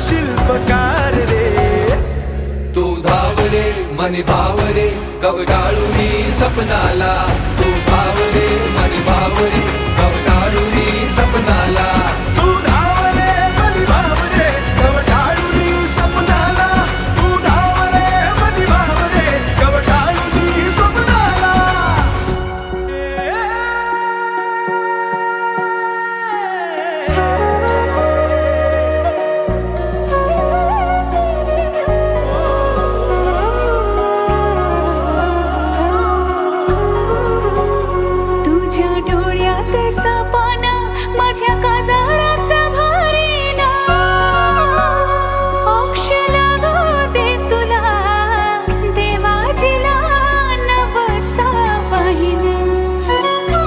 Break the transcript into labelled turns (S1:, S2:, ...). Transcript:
S1: शिल्पकार रे
S2: तू धावरे मन भावरे कवडाळू मी सपनाला. तू धावरे